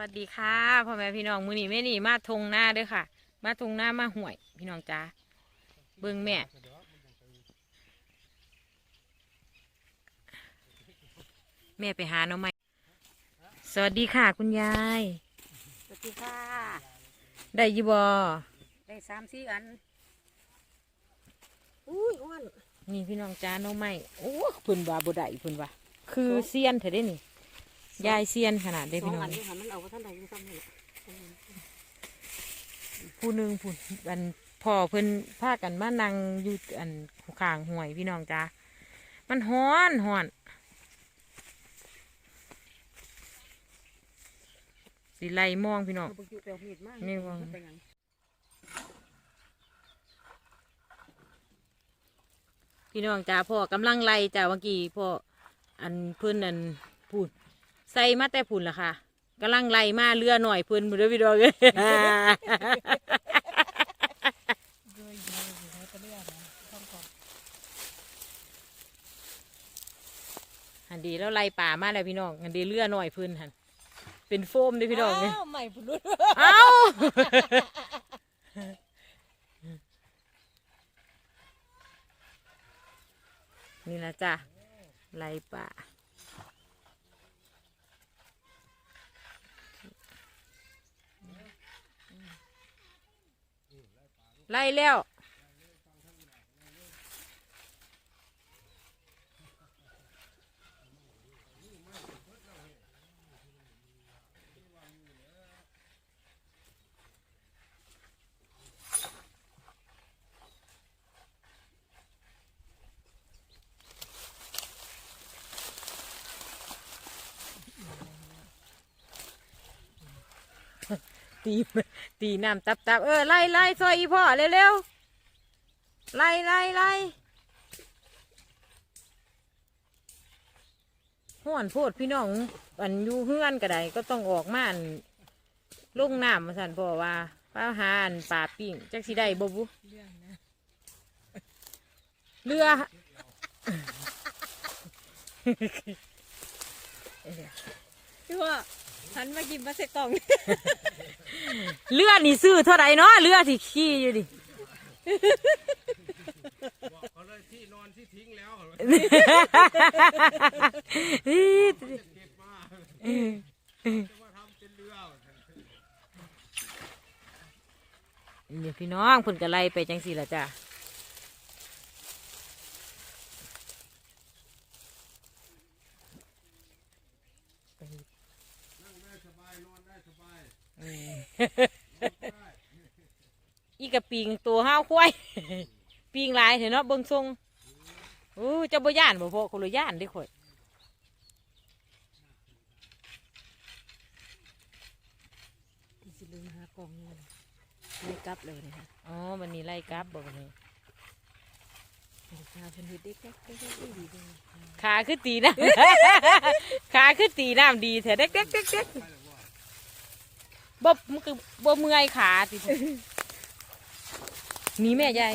วัสดีค่ะพ่อแม่พี่น้องมือนี้แม่นี่มาทงหน้าเด้อค่ะ มาทงหน้ามาห่วย พี่น้องจ้าเบิ่งแม่แม่ไปหาหน้องไม้สวัสดีค่ะ คุณยาย สวัสดีค่ะ ได้อยีบอได้สามสี่อันอุ้ยอ้วนนี่พี่น้องจ้าหน้องไม้โอ้เพุ่นว่าบ่ได้เพุ่นว่าคือเซียนเถอะเด้นี่ ยายเซียนขนาดได้สอพี่งน้องอันนี้ค่ะมันเอาไปท่านใดอยู่ซ้ำนี่ผู้หนึ่งผู้อันพ่อเพิ่นพากันมานั่งอยู่อันข้างห่วยพี่น้องจ้ามันฮ้อนฮ้อนสิไล่มองพี่น้อง เอาไปอยู่แปลวมีดมากนี่ว่ะเป็นหยังพี่น้องจ้าพ่อกำลังไล่จ้าเมื่อกี้พ่ออันเพิ่นอันพูด ใส่มาแต่พุ่นล่ะค่ะกำลังไล่มาเรือหน่อยเพิ่นมือเด้อพี่น้องเอ้ยอันดีแล้วไล่ป่ามาแล้วพี่น้องอันดีเรือหน่อยเพิ่นหันเป็นโฟมเด้พี่น้องเอ้ยอ้าวใหม่พุ่นรุ่นเอ้านี่นะจ้ะไล่ป่า ไล่แล้ว ตีตีน้ำตับตับเออไล่ไล่ซอยอีพ่อเร็วๆไล่ไล่ไล่ห่วนโพดพี่น้องอันอยู่เฮือนก็ได้ก็ต้องออกมาอันลงน้ำมาสั่นพ่อว่าป้าหาอันป่าปิ้งจักสิได้บ่บุเรือพี่ว่า หันมากินมาเสร็จกล่องเรือดนี่ซื้อเท่าไรเนาะเรือที่ขี่อยู่ดิบอกเขาเลยที่นอนที่ทิ้งแล้วเหรออี๊ดเก็บมาจะมาทำเป็นเรือนี่พี่น้องเพิ่นก็ไลไปจังสี่ละจ้ะ นั่งได้สบายนอนได้สบาย อีกะปิงตัวห้าวควายปิงหลายเถอะเนาะเบิ่งทรงอู้เจะบ่ย่านบ่พอคนละย่านเด้ข่อยสิลืมหากล่องนี่เลยไม่กลับเลยนะคะอ๋อวันนี้ไล่กลับบ่วันนี้ลูกชายเพิ่นเฮ็ดเด็กเด็กเด็กเด็กดีเลยขาคือตีน้ำขาคือตีน้ำดีเถอะเด็กเด็กเด็กเด็ก บ่มันคือบ่เมื่อยขาติเถอะนี่แม่ยาย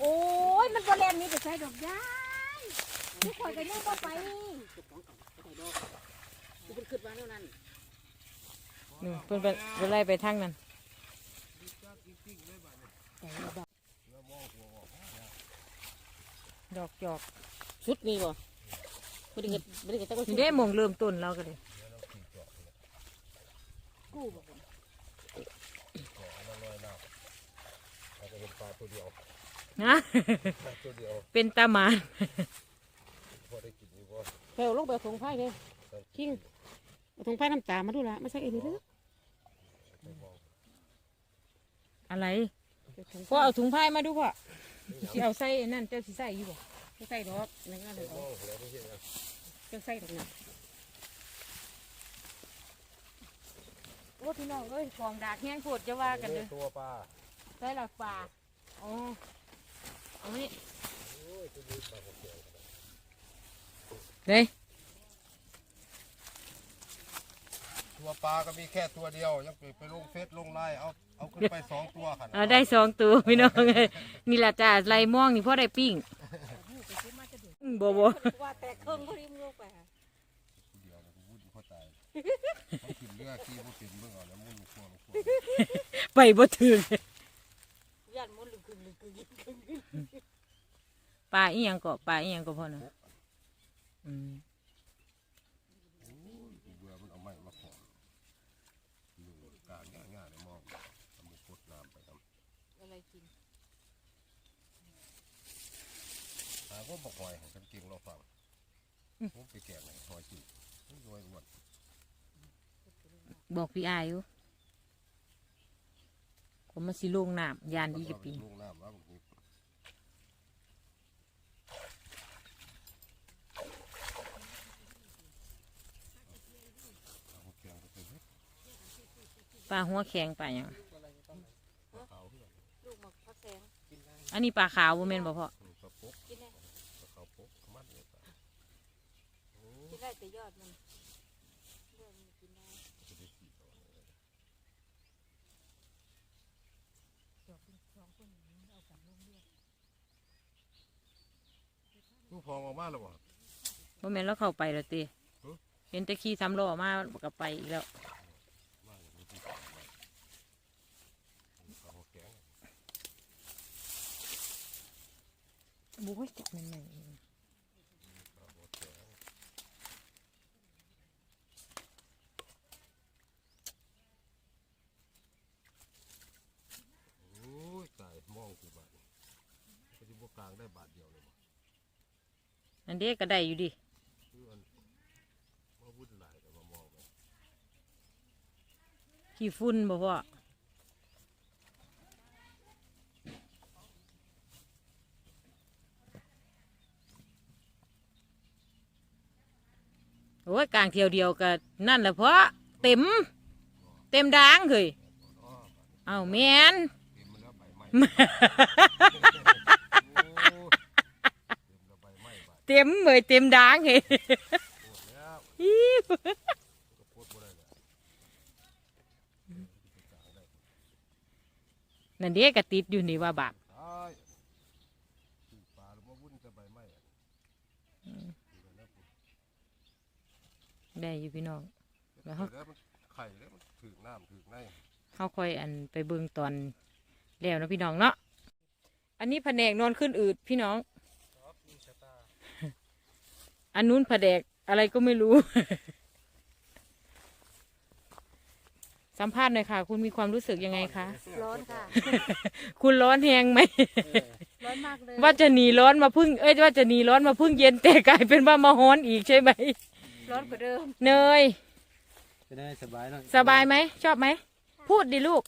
โอ้ยมันบ่แล่นนี่ไปใช้ดอกยายทุกคนก็ยังบ่ไปกูเป็นขึ้นมาแล้วนั่นนี่เพิ่นไปเพิ่นไล่ไปทางนั้นแต่ว่าดอกดอกจอกชุดมีบ่บ่ได้เฮ็ดบ่ได้เฮ็ดแต่ว่าชุนี่ดได้หมองเริ่มต้นเราก็เลย กูบ่บ่อาจจะเป็นปลาตัวเดียวนะ ปลาตัวเดียวเป็นตาหมานพอได้กินอยู่บ่แปลวลงไปเอาถุงไผ่เลยคิงเอาถุงไผ่น้ำตามาดูละมาใส่เอ็นี่เด้ออะไรเอาถุงพ่อเอาถุงผ้ามาดูพ่อสิเอาใส่นั่นเจ้าสิใส่อยู่บ่ใส่ดอกนั่นก็เลยมองแล้วไม่ใช่นะจะใส่ดอกนะ อ้พี่น้องเอ้ยของดากแห้งโพดจะว่ากันเลยตัวปลาใส่หลักป่าอ๋อเอานี่เด้ยตัวปลาก็มีแค่ตัวเดียว ยังไปไปลงเฟซลงไลน์เอาเอาขึ้นไปสองตัวขันเอาได้สองตัวพี่น้องเอ้ยนี่ล่ะจ้าไล่ม่วงนี่พ่อได้ปิ้งอืมบ่บ่ว่าแต่เครื่องเขาริมลงไปเดียวนะวุ่น เขาตายเขาขึ้นเรือขี่บ่เป็นเบิ่งเอาแล้วมุ่นลูกครัวลูกครัวไปบ่ถึงยันมุนลึกลึกลึกลึกปลาอีหยังก็ปลาอีหยังก็พอนะอืมเบื่อมันเอาไม้มาขออยู่กลางง่ายๆเลยมองเอามือกดน้ำไปทำอะไรกินหาก็บอกหอยของฉันเก่งเราฟังผมไปแกะไหนหอยกินรวยอ้วน บอกพี่อายอยู่ผมมาสิลงน้ำยานดีกับปิงลงน้ำวมันหิบาแกงไปเถอะปลาหัวแข็งปลาหยังขาวเพื่อนลูกหมักพักแสงอันนี้ปลาขาวบ่แม่นบ่พ่อกินได้แต่ยอดมันยอดมันกินได้ จะได้กี่ตัวเลย ลูกพองออกมาแล้วบ่บ่แม่นแล้วเข้าไปแล้วติฮะเห็นแตะขี้สำล้อมาก็ไปอีกแล้ว มาอย่างนี้ที่สองไว้เอาแกงบุ้ยจับแม่นๆเอง เอาแกงโอ้ยตายมองกูบาทนี่ก็จะบวกกลางได้บาทเดียวเลยบ่ อั นเด็กก็ได้อยู่ดิคืออันว่าวุ่นหลายแต่ว่ามองไปขี้ฝุ่นบ่พ่อโอ้ยกลางเที่ยวเดียวก็นั่นแหละเพราะเต็ม เต็มดางเฮ้ยอ๋อเอาแม่น เต็ มมันแล้วใบไม้โอ้เต็มแล้วใบไม้บาดเต็มเลยเต็มดางเฮ้ยโคตรแล้วอิ๊วก็โคตรบ่ได้เลยนั่นเด็กก็ติดอยู่นี่ว่าบาปตายถูกปลาแล้วมาวุ่นจะใบไม้อะได้อยู่พี่น้องแล้แล้ววเขามันไข่แล้วมันถึกน้ำถึกในเขาค่อยอันไปเบิ่งตอนแล้วเนาะพี่น้องเนาะอันนี้แผนกนอนขึ้นอืดพี่น้อง อันนู้นแผนกอะไรก็ไม่รู้ สัมภาษณ์หน่อยค่ะ คุณมีความรู้สึกยังไงคะ ร้อนค่ะ คุณร้อนแหงไหม ร้อนมากเลยว่าจะหนีร้อนมาพึ่ง เอ้ยว่าจะหนีร้อนมาพึ่งเย็นแต่กลายเป็นว่ามาฮ้อนอีกใช่ไหม ร้อนกว่าเดิม เนย จะได้สบายหน่อยสบายไหม ชอบไหม พูดดิลูก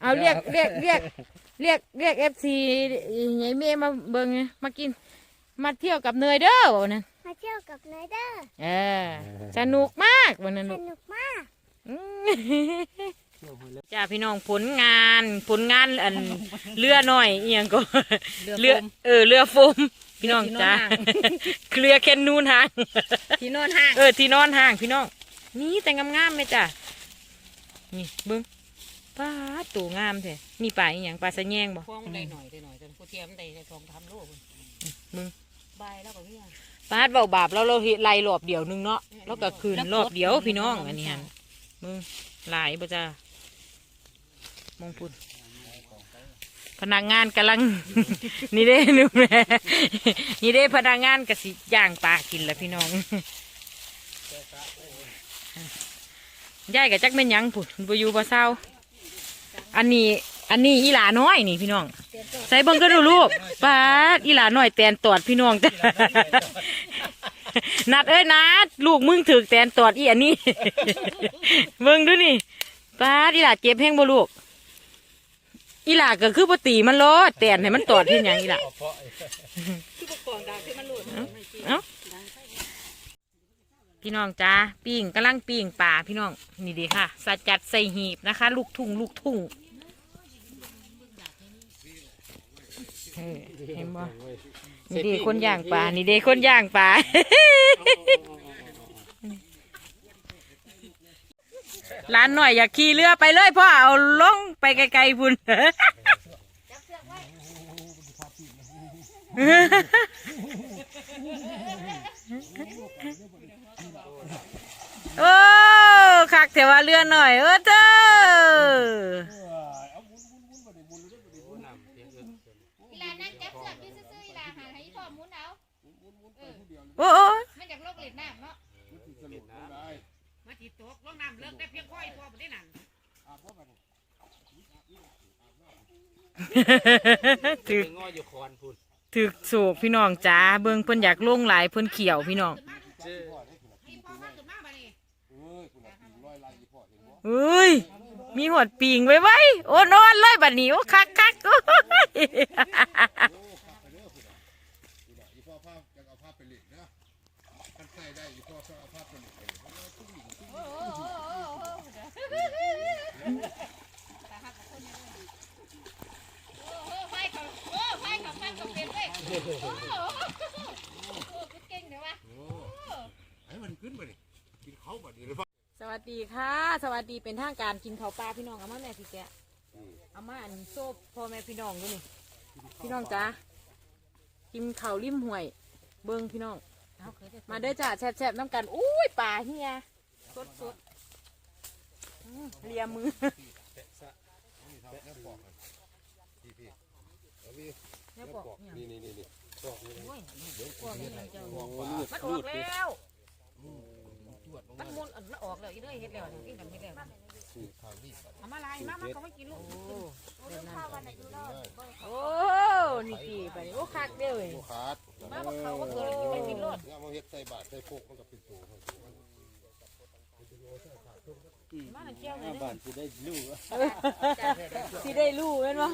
เอาเรียกเรียกเรียกเรียกเรียกเอฟซีไงเมย์มาเบิ่งไงมากิน มาเที่ยวกับเนยเด้อวันนั้นมาเที่ยวกับนายเดอร์เออสนุกมากวันนั้นสลูกนุกมากอืมเที่ยวหัวเล็บจ้าพี่น้องผลงานผลงานอันเรือหน่อยเอียงก็เรือเออเรือโฟมพี่น้องจ้าเรือแคนนูนหาง ที่นอนห่างเออที่นอนห่างพี่น้องนี่แต่งงามๆไหมจ้ะนี่เบิ้งปลาตัวงามแท้นี่ปลาอีหยังปลาสะแยงบ่พวงได้หน่อยได้หน่อยจนผู้เทียมได้ได้ทองทำโลกมึงใบายแล้วก็เนี่ยปลาดเบาบาปแล้วเราเฮ็ดไล่รอบเดียวหนึงเนาะแล้วก็คืนรอบเดียวพี่น้องอันนี้ฮันมึงหลายบ่จ้ามองพุ่นพนักงานกำลัง นี่เด้หนุ่มแม่นี่เด้พนักงานกสิย่างปลากินแล้วพี่น้องยายกับจักแม่นหยังพุ่นบ่อยู่บ่เศร้าอันนี้ อันนี้อีหลาน้อยนี่พี่น้อง ใส่เบิ่งก็ดูลูกป้าดอีหลาน้อยแตนตอดพี่น้องจ้ะนัดเอ้ยนัดลูกมึงถือแตนตอดอีอันนี้ เบิ่งดูนี่ป้าดอีหลาเจ็บแห้งบ่ลูก อีหลาก็คือปตีมันโลดแตนให้มันตอดที่ยังอีหลาที่ประกอบดังที่มันหลุดเอ้าพี่น้องจ้าปิ้งกำลังปิ้งป่าพี่น้องนี่ดีค่ะสัจจัดใส่หีบนะคะ ลูกทุ่งลูกทุ่ง เออเห็นบ่นี่ดีคนย่างป่านี่ดีคนย่างป่าร้านหน่อยอยากขี่เรือไปเลยพ่อเอาลงไปไกลๆพุ่นเออกแต่ว่าเรือหน่อย เออเจ้าอีหลานนั่งจับเสือกอยู่ซื่อๆอีหลานหาให้พ่อหมุนเอา โอ้โอ้ มันจากโลกเล่นน้ำเนาะมาจีตกลงน้ำเลิกได้เพียงค่อยพอบ่ได้นั่นถึกงออยู่คอนพุ่นถึกโศกพี่น้องจ้าเบิ่งเพิ่นอยากลงหลายเพิ่นเขียวพี่น้องชื่อให้พ่อมาขึ้นมาบัดนี้เอ้ยมีหอดปิงไว้ไว้โอ้นอนเลยบัดนี้โอ้คักคักโอ้ย ท่านใส่ได้อีพ่อชอบเอาภาพไปเล่นโอ้โหโอ้หโอ้โหตาหักคนยังไงโอ้ไฟเขาโอ้ไฟเขาฟังเขาเป็นเว้ยโอ้โหโอ้โหกูเก่งเดี๋ยวะโอ้ให้มันขึ้นมาดิกินเขาบัดนี้เลยพ่อสวัสดีค่ะ สวัสดีเป็นทางการกินข้าวปลาพี่น้องเอามาแม่พี่แกะเอามาอันโซ่พ่อแม่พี่น้องด้วยนี่พี่น้องจ้ากินข้าวริมห่วย เบิ่งพี่น้อง เอาเคยได้มาเด้อจ้าแซ่บๆน้ำกันอุ้ยป่าเฮียสดสดๆอืมเลียมือนี่ครับแม่ปอกกันพี่พี่เอาพี่เนี่ยแม่บอกปอกเนี่ยนี่นี่นี่นี่ปอกนี่นะโอ้ยเดี๋ยวผมจะให้ปอกมันปอลาอกแล้วจวดลงมัมานมุนอันมันออกแล้วอีเด้ยเฮ็ดแล้วเนี่ยกินกันไม่ได้ สูตรทางนี้ก่อนเอามาลายมามาเขาไม่กินลูกโอ้แบบนั้นได้โอ้นี่กี่ไปโอ้คักเด้อเว้ย โอ้ขาดมาบักเขาบักเกิดกินไปกินรถเนี่ยมาเฮ็ดใส่บาตรใส่โคกมันก็เป็นตัวของมันมาหนังเจียวเลยบ้านสิได้ลูกสิได้รู้แม่นบ่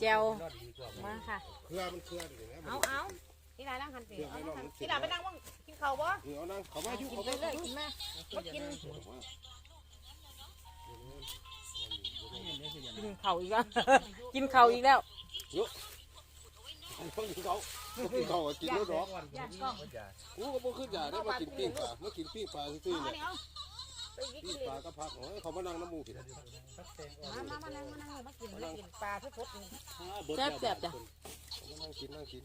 แจวมาค่ะ เครือมันเครือดินะเอาเอาที่ร้านนั่งหันสิเอานั่งหันที่ร้านไปนั่งว่างกิ นข้าวบ่เออเอานั่งเขามาอยู่กินเขาไปมาเลยกินมาบ่กินกินข้าวอีกแล้ว กินข้าวอีกแล้วต้องกินเขาต้องกินเขากินแล้วดอกอยากกล้องกูก็บ่ขึ้นยาได้มากินปิ้งปลามากินปิ้งปลาซื่อๆเอาเนี่ยเนี่ยเอาไปกินปิ้งปลาก็พักโอ้ยเขามานั่งน้ำมูกผิดมามามานั่งมานั่งมากินมากินปลาทุกทนี่แซ่บแซ่บจ้ะมานั่งกินนั่งกิน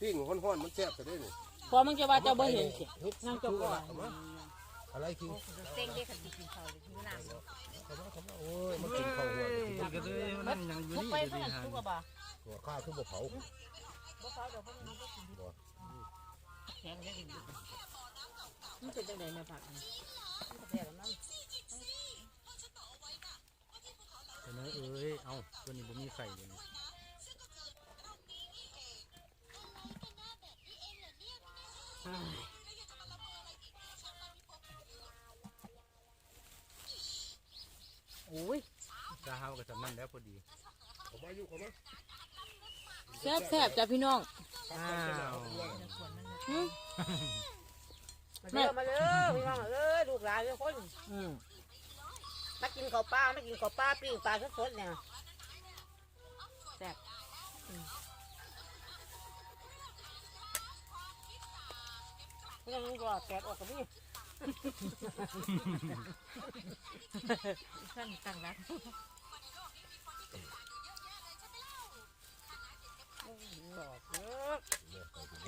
ปิ้งห้อนๆมันแซ่บแต่ได้นี่ พอมึงจะว่าเจ้าบ่เห็นสินั่งเจ้าก่อนอะไรกินเต็งเด็กขันกินข้าวเลยกินน้ำเลยโอ้ยมากินข้าวหัวก็เลยนั่งยังอยู่ทุกนี่ไปก็เท่าดีนั้นหาทุกกระบะหัวข้าคือบ่เผาบ่เขาเดี๋ยวเขาไม่กินแข็งได้กินมันเป็นจังไดแม่ผักนี่มันแข็งแล้วนั่นแต่น้อยเอ้ยเอาตัวนี้บ่มีไข่เลย โอ้ยตาเฮาก็สำนั่นแล้วพอดีเขามาอยู่เขามาแซ่บแซ่บจ้ะพี่น้องอ้าวหืมมาเด้อมาเด้อพี่น้องเอ้ยลูกหลานทุกคนอืมมากินข้าวปลามากินข้าวปลาปิ้งปลาสดๆเนี่ยแซ่บ เรื่องนี้ก็แตกออกกับนี่ท่านตั้งรัก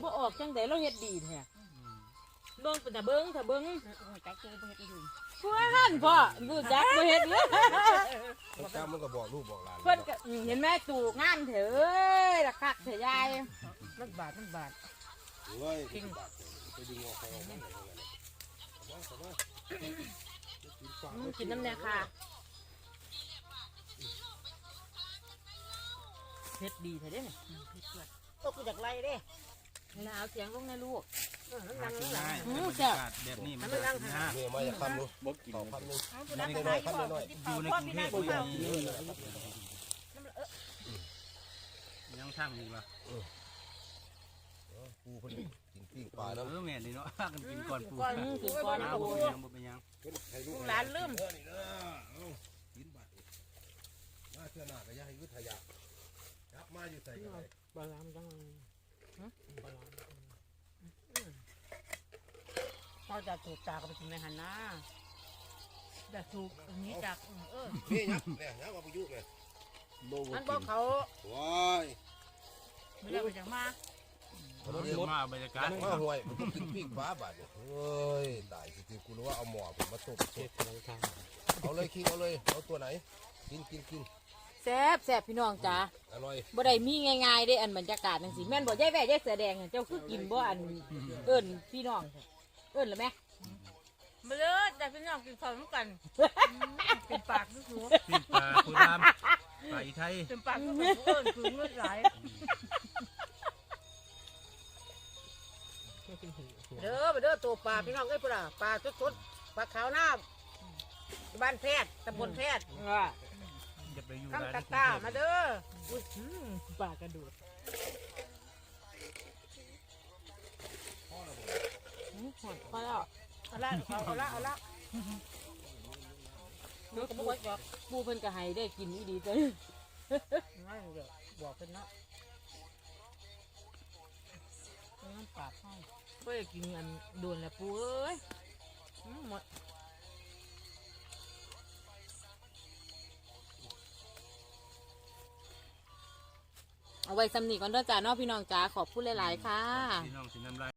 บ่ออกจังไดเราเฮ็ดดีแท้เบิ่งเป็นตาเบิ่งถ้าเบิ่งจักตัวบ่เฮ็ดอีหลีเพื่อนพ่อรู้จักบ่เฮ็ดเลยเขาจ้ามันก็บอกลูกบอกหลานเพิ่นก็อืมเห็นแม่ตู่งามเถอะเอ้ยละคักเถอะยายมันบาดมันบาดเฮ้ย ไปดึงออกเขาออกมาเขามาเขามากินปลาอืมกินน้ำเนี่ยค่ะเฮ็ดดีเถอะเด้เนี่ยตกจากไรเด้นี่นะเอาเสียงลงในลูกเออมันหนั่งนหลังง่ายอืมบรรแซ่บยาแบบนี้มันก็กินยากเนี่ยมาจะคำนึงบ่กินต่อคำนึงผู้นักนิดไหน้นอยคำน้อยอยู่ในกรุงเทพบ่ยังยังช่างดีป่ะปูคนกิน ปิ้งปลาเอแล้วอแม่นี่เนาะกันกินก่อนปูอืมกินก่อนน้านะบ่ปูเป็นยังบ่เป็นยังให้ลูกหลานลืมนี่นะเอากินบาทมาเชื่อหน้าก็อย่าให้ยุทธยายับมาอยู่ใส่กันเลยบาลามจังพอจะถูกตาก็ไปกินในหันนะจะถูกอันนี้จากเออนี่ยับเนี่ยยับเอาไปยุกเลยมันบอกเขาว้ายไม่ได้ไปจากมาเมันเรียกมาบรรยากาศมาห่วยมันก็กินปิ้งฟ้าบาดเนี่ยเฮ้ยตายจริงๆกูรู้ว่าเอาหมอผมมาตุบเช็ดรองเท้าเอาเลยคิงเอาเลยเอาตัวไหน กินกินกินแซ่บแซ่บพี่น้องจ้าอร่อยบ่ได้มีง่ายๆได้อันบรรยากาศจังซี่แม่นบ่ยายแว่ยายเสือแดงอะเจ้าคือกินบ่อันเอิ้นพี่น้องเอิ้นแล้วแม่มาเลยแต่พี่น้องกินข้าวน้ำกันเป็นปากทุกหัวปิ้งปลาคุณรามปลาอีไทยเป็นปากทุกหัวเอิ้นคือเลือดไหล เด้อมาเด้อตัวปลาพี่น้องเอ้ยปลาปลาสดๆปลาขาวหน้าบ้านแพทย์ตำบลแพทย์ว่าอย่าไปอยู่ข้างร้านตาที่กรุงตาเทพมาเด้ออุ้ยอืมปลากระโดดอืมหอดพอแล้วเอาละเอาเอาละเอาละเดี๋ยวก็บ่ว่าปูเพิ่นก็ให้ได้กินอีดีเด้อนั่นเดี๋ยวบอกเป็นเนาะน้ำปลาให้ บ่ได้กินอันโดนแล้วปูเอ้ยหมดเอาไว้สำนีก่อนเด้อจ้าเนาะพี่น้องจ้าขอบคุณหลาย ๆ ค่ะ พี่น้องสิน้ำลาย